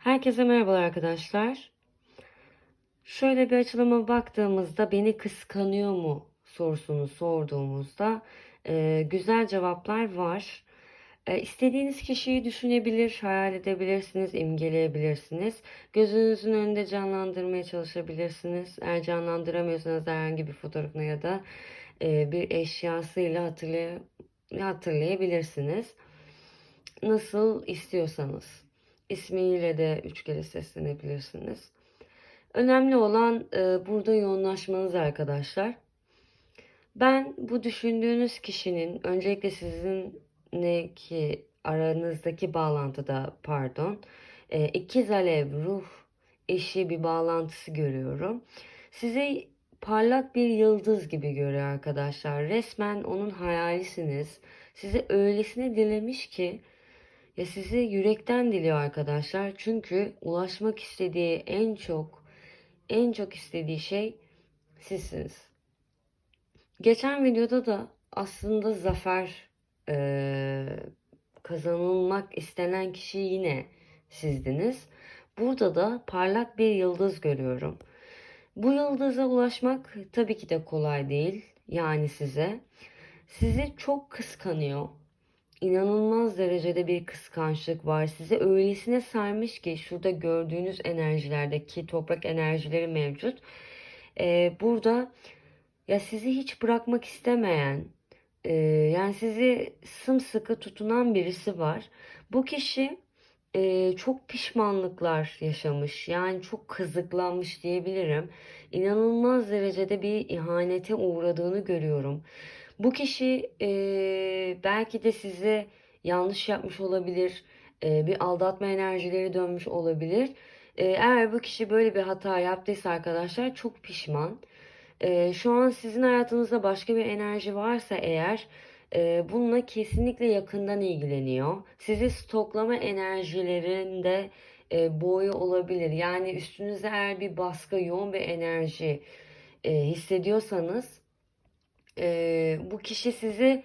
Herkese merhabalar arkadaşlar. Şöyle bir açılıma baktığımızda beni kıskanıyor mu sorusunu sorduğumuzda e, güzel cevaplar var. E, istediğiniz kişiyi düşünebilir, hayal edebilirsiniz, imgeleyebilirsiniz. Gözünüzün önünde canlandırmaya çalışabilirsiniz. Eğer canlandıramıyorsanız herhangi bir fotoğrafını ya da e, bir eşyasıyla hatırlay hatırlayabilirsiniz. Nasıl istiyorsanız. İsmiyle de üç kere seslenebilirsiniz. Önemli olan e, burada yoğunlaşmanız arkadaşlar. Ben bu düşündüğünüz kişinin öncelikle sizinle ki aranızdaki bağlantıda pardon e, ikiz alev ruh eşi bir bağlantısı görüyorum. Size parlak bir yıldız gibi görüyor arkadaşlar. Resmen onun hayalisiniz. Size öylesine dilemiş ki ya sizi yürekten diliyor arkadaşlar. Çünkü ulaşmak istediği en çok en çok istediği şey sizsiniz. Geçen videoda da aslında zafer eee, kazanılmak istenen kişi yine sizdiniz. Burada da parlak bir yıldız görüyorum. Bu yıldıza ulaşmak tabii ki de kolay değil. Yani size. Sizi çok kıskanıyor. İnanılmaz derecede bir kıskançlık var. Sizi öylesine sarmış ki şurada gördüğünüz enerjilerdeki toprak enerjileri mevcut. Ee, burada ya sizi hiç bırakmak istemeyen, e, yani sizi sımsıkı tutunan birisi var. Bu kişi e, çok pişmanlıklar yaşamış. Yani çok kazıklanmış diyebilirim. İnanılmaz derecede bir ihanete uğradığını görüyorum. Bu kişi e, belki de size yanlış yapmış olabilir. E, bir aldatma enerjileri dönmüş olabilir. E, eğer bu kişi böyle bir hata yaptıysa arkadaşlar çok pişman. E, şu an sizin hayatınızda başka bir enerji varsa eğer e, bununla kesinlikle yakından ilgileniyor. Sizi stoklama enerjilerinde e, boyu olabilir. Yani üstünüze eğer bir baskı, yoğun bir enerji e, hissediyorsanız e, bu kişi sizi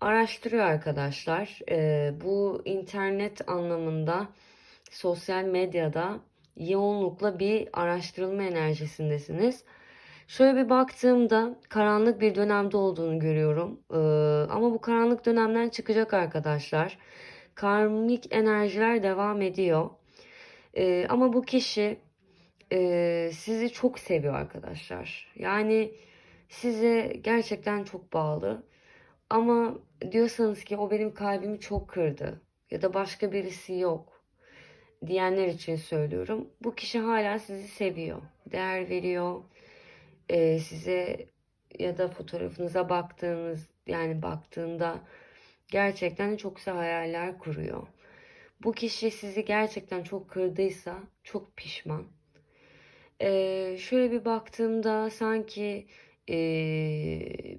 araştırıyor arkadaşlar. E, bu internet anlamında sosyal medyada yoğunlukla bir araştırılma enerjisindesiniz. Şöyle bir baktığımda karanlık bir dönemde olduğunu görüyorum. Ee, ama bu karanlık dönemden çıkacak arkadaşlar. Karmik enerjiler devam ediyor. Ee, ama bu kişi e, sizi çok seviyor arkadaşlar. Yani size gerçekten çok bağlı. Ama diyorsanız ki o benim kalbimi çok kırdı ya da başka birisi yok diyenler için söylüyorum. Bu kişi hala sizi seviyor, değer veriyor e, size ya da fotoğrafınıza baktığınız yani baktığında gerçekten çok güzel hayaller kuruyor. Bu kişi sizi gerçekten çok kırdıysa çok pişman. E, şöyle bir baktığımda sanki e,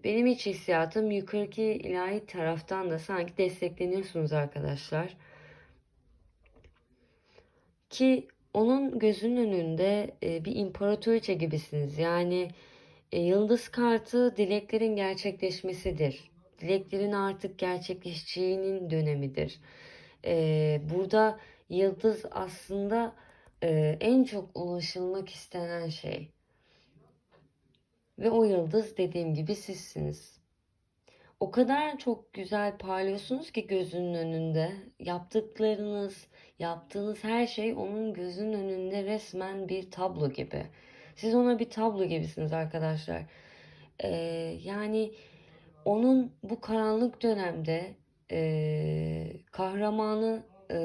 benim iç hissiyatım yukarıki ilahi taraftan da sanki destekleniyorsunuz arkadaşlar. Ki onun gözünün önünde e, bir imparatoriçe gibisiniz. Yani e, yıldız kartı dileklerin gerçekleşmesidir. Dileklerin artık gerçekleşeceğinin dönemidir. E, burada yıldız aslında e, en çok ulaşılmak istenen şey. Ve o yıldız dediğim gibi sizsiniz. O kadar çok güzel parlıyorsunuz ki gözünün önünde. Yaptıklarınız, yaptığınız her şey onun gözünün önünde resmen bir tablo gibi. Siz ona bir tablo gibisiniz arkadaşlar. Ee, yani onun bu karanlık dönemde e, kahramanı e,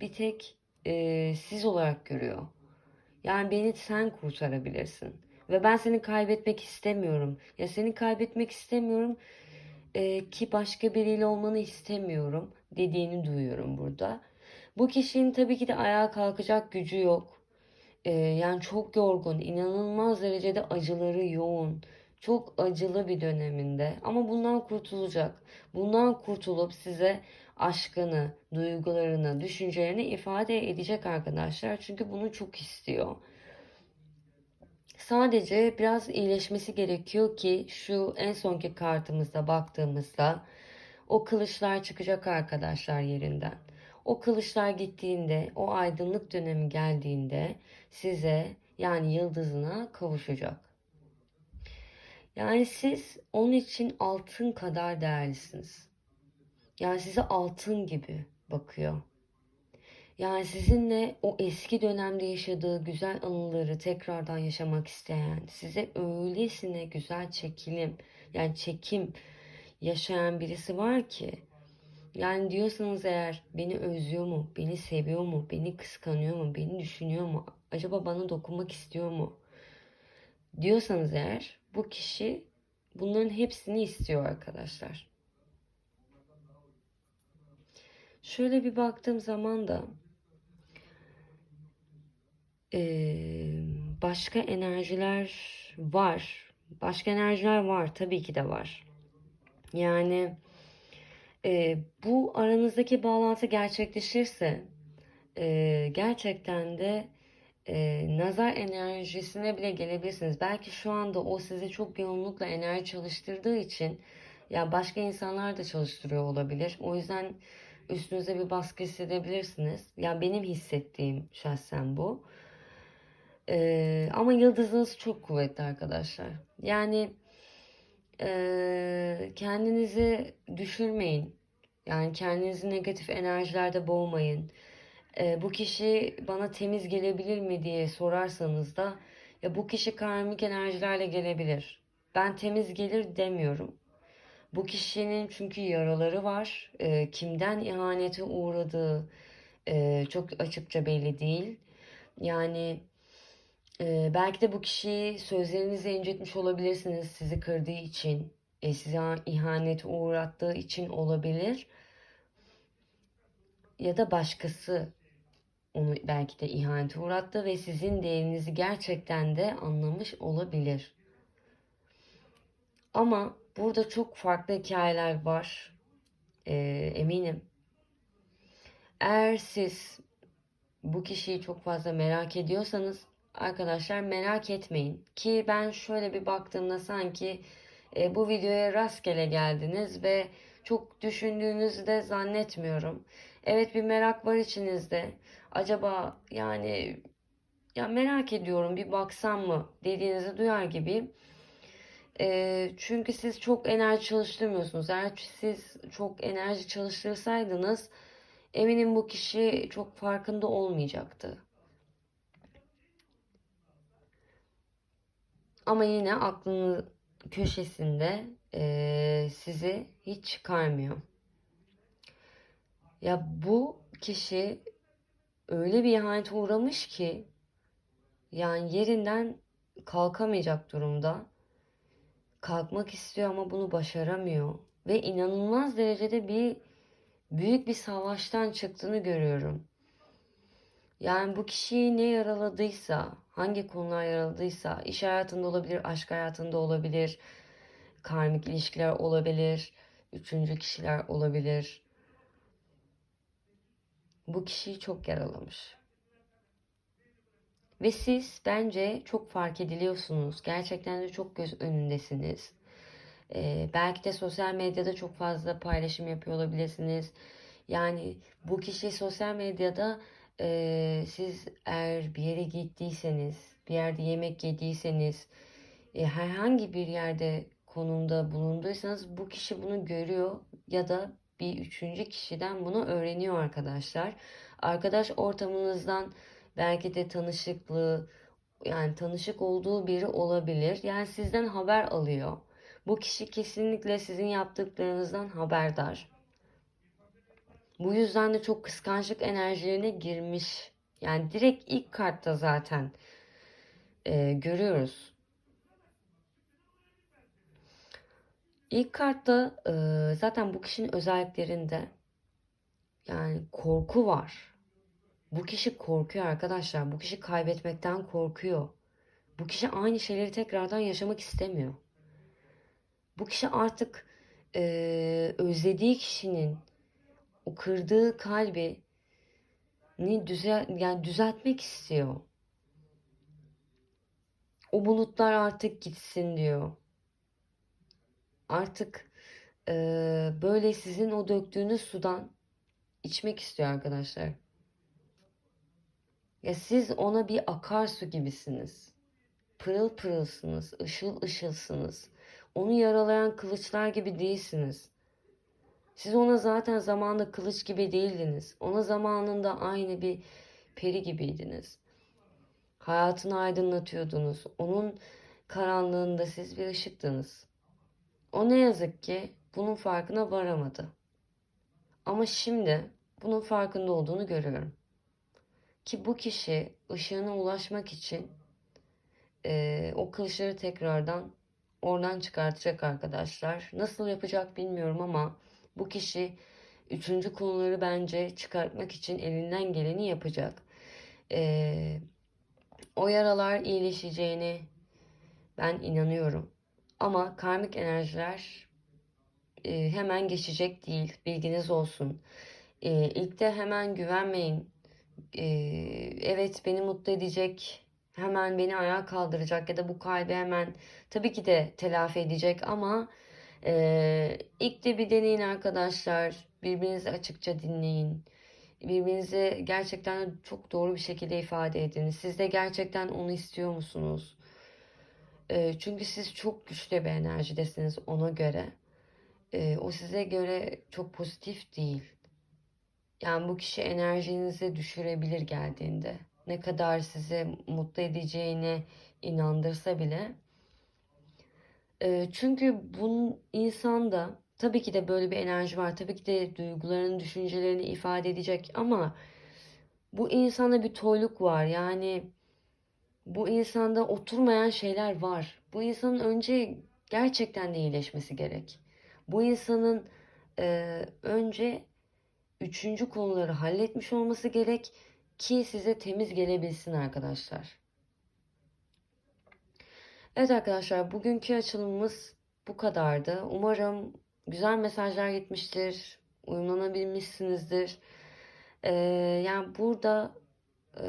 bir tek e, siz olarak görüyor. Yani beni sen kurtarabilirsin. Ve ben seni kaybetmek istemiyorum. Ya seni kaybetmek istemiyorum e, ki başka biriyle olmanı istemiyorum dediğini duyuyorum burada. Bu kişinin tabii ki de ayağa kalkacak gücü yok. E, yani çok yorgun, inanılmaz derecede acıları yoğun. Çok acılı bir döneminde ama bundan kurtulacak. Bundan kurtulup size aşkını, duygularını, düşüncelerini ifade edecek arkadaşlar. Çünkü bunu çok istiyor. Sadece biraz iyileşmesi gerekiyor ki şu en sonki kartımızda baktığımızda o kılıçlar çıkacak arkadaşlar yerinden. O kılıçlar gittiğinde, o aydınlık dönemi geldiğinde size yani yıldızına kavuşacak. Yani siz onun için altın kadar değerlisiniz. Yani size altın gibi bakıyor. Yani sizinle o eski dönemde yaşadığı güzel anıları tekrardan yaşamak isteyen, size öylesine güzel çekilim, yani çekim yaşayan birisi var ki, yani diyorsanız eğer beni özlüyor mu, beni seviyor mu, beni kıskanıyor mu, beni düşünüyor mu, acaba bana dokunmak istiyor mu? Diyorsanız eğer bu kişi bunların hepsini istiyor arkadaşlar. Şöyle bir baktığım zaman da eee, başka enerjiler var. Başka enerjiler var. Tabii ki de var. Yani eee, bu aranızdaki bağlantı gerçekleşirse eee, gerçekten de eee, nazar enerjisine bile gelebilirsiniz. Belki şu anda o size çok yoğunlukla enerji çalıştırdığı için ya başka insanlar da çalıştırıyor olabilir. O yüzden üstünüze bir baskı hissedebilirsiniz. Ya benim hissettiğim şahsen bu. Ee, ama yıldızınız çok kuvvetli arkadaşlar. Yani e, kendinizi düşürmeyin. Yani kendinizi negatif enerjilerde boğmayın. Ee, bu kişi bana temiz gelebilir mi diye sorarsanız da ya bu kişi karmik enerjilerle gelebilir. Ben temiz gelir demiyorum. Bu kişinin çünkü yaraları var. Ee, kimden ihanete uğradığı e, çok açıkça belli değil. Yani e, belki de bu kişiyi sözlerinizi incitmiş olabilirsiniz sizi kırdığı için, e, size ihanete uğrattığı için olabilir. Ya da başkası onu belki de ihanete uğrattı ve sizin değerinizi gerçekten de anlamış olabilir. Ama burada çok farklı hikayeler var. Ee, eminim. Eğer siz bu kişiyi çok fazla merak ediyorsanız arkadaşlar merak etmeyin. Ki ben şöyle bir baktığımda sanki e, bu videoya rastgele geldiniz ve çok düşündüğünüzü de zannetmiyorum. Evet bir merak var içinizde. Acaba yani ya merak ediyorum bir baksam mı dediğinizi duyar gibi. E, çünkü siz çok enerji çalıştırmıyorsunuz. Eğer siz çok enerji çalıştırsaydınız eminim bu kişi çok farkında olmayacaktı. Ama yine aklının köşesinde e, sizi hiç çıkarmıyor. Ya bu kişi öyle bir ihanete uğramış ki yani yerinden kalkamayacak durumda. Kalkmak istiyor ama bunu başaramıyor ve inanılmaz derecede bir büyük bir savaştan çıktığını görüyorum. Yani bu kişiyi ne yaraladıysa, hangi konular yaraladıysa, iş hayatında olabilir, aşk hayatında olabilir, karmik ilişkiler olabilir, üçüncü kişiler olabilir. Bu kişiyi çok yaralamış. Ve siz bence çok fark ediliyorsunuz. Gerçekten de çok göz önündesiniz. Ee, belki de sosyal medyada çok fazla paylaşım yapıyor olabilirsiniz. Yani bu kişi sosyal medyada e, siz eğer bir yere gittiyseniz, bir yerde yemek yediyseniz, e, herhangi bir yerde konumda bulunduysanız bu kişi bunu görüyor ya da bir üçüncü kişiden bunu öğreniyor arkadaşlar. Arkadaş ortamınızdan belki de tanışıklığı yani tanışık olduğu biri olabilir. Yani sizden haber alıyor. Bu kişi kesinlikle sizin yaptıklarınızdan haberdar. Bu yüzden de çok kıskançlık enerjilerine girmiş. Yani direkt ilk kartta zaten e, görüyoruz. İlk kartta e, zaten bu kişinin özelliklerinde yani korku var. Bu kişi korkuyor arkadaşlar. Bu kişi kaybetmekten korkuyor. Bu kişi aynı şeyleri tekrardan yaşamak istemiyor. Bu kişi artık e, özlediği kişinin o kırdığı kalbi ni düzel yani düzeltmek istiyor. O bulutlar artık gitsin diyor. Artık e, böyle sizin o döktüğünüz sudan içmek istiyor arkadaşlar. Ya siz ona bir akarsu gibisiniz. Pırıl pırılsınız, ışıl ışılsınız. Onu yaralayan kılıçlar gibi değilsiniz. Siz ona zaten zamanında kılıç gibi değildiniz. Ona zamanında aynı bir peri gibiydiniz. Hayatını aydınlatıyordunuz. Onun karanlığında siz bir ışıktınız. O ne yazık ki bunun farkına varamadı. Ama şimdi bunun farkında olduğunu görüyorum. Ki bu kişi ışığına ulaşmak için eee, o kılıçları tekrardan oradan çıkartacak arkadaşlar. Nasıl yapacak bilmiyorum ama bu kişi üçüncü konuları bence çıkartmak için elinden geleni yapacak. Eee, o yaralar iyileşeceğine ben inanıyorum. Ama karmik enerjiler e, hemen geçecek değil. Bilginiz olsun. E, ilk de hemen güvenmeyin. E, evet beni mutlu edecek, hemen beni ayağa kaldıracak ya da bu kalbi hemen tabii ki de telafi edecek ama e, ilk de bir deneyin arkadaşlar. Birbirinizi açıkça dinleyin. Birbirinizi gerçekten çok doğru bir şekilde ifade edin. Siz de gerçekten onu istiyor musunuz? E, çünkü siz çok güçlü bir enerjidesiniz ona göre. E, o size göre çok pozitif değil. Yani bu kişi enerjinizi düşürebilir geldiğinde. Ne kadar sizi mutlu edeceğine inandırsa bile. E, çünkü bunun insanda tabii ki de böyle bir enerji var. Tabii ki de duygularını, düşüncelerini ifade edecek ama bu insanda bir toyluk var. Yani bu insanda oturmayan şeyler var. Bu insanın önce gerçekten de iyileşmesi gerek. Bu insanın e, önce üçüncü konuları halletmiş olması gerek ki size temiz gelebilsin arkadaşlar. Evet arkadaşlar bugünkü açılımımız bu kadardı. Umarım güzel mesajlar gitmiştir. Uyumlanabilmişsinizdir. Ee, yani burada e,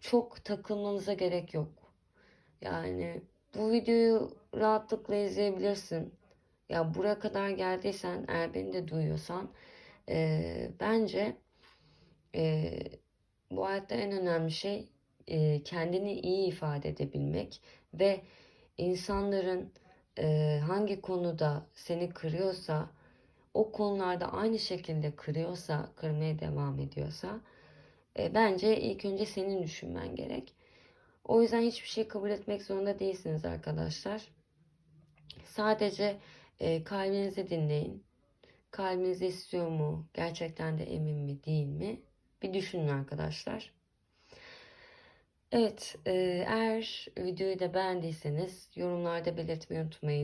çok takılmanıza gerek yok. Yani bu videoyu rahatlıkla izleyebilirsin. Ya buraya kadar geldiysen eğer beni de duyuyorsan e, bence e, bu hayatta en önemli şey e, kendini iyi ifade edebilmek ve insanların e, hangi konuda seni kırıyorsa o konularda aynı şekilde kırıyorsa, kırmaya devam ediyorsa e, bence ilk önce senin düşünmen gerek. O yüzden hiçbir şey kabul etmek zorunda değilsiniz arkadaşlar. Sadece e, kalbinizi dinleyin. Kalbiniz istiyor mu? Gerçekten de emin mi değil mi? Bir düşünün arkadaşlar. Evet, eğer videoyu da beğendiyseniz yorumlarda belirtmeyi unutmayın.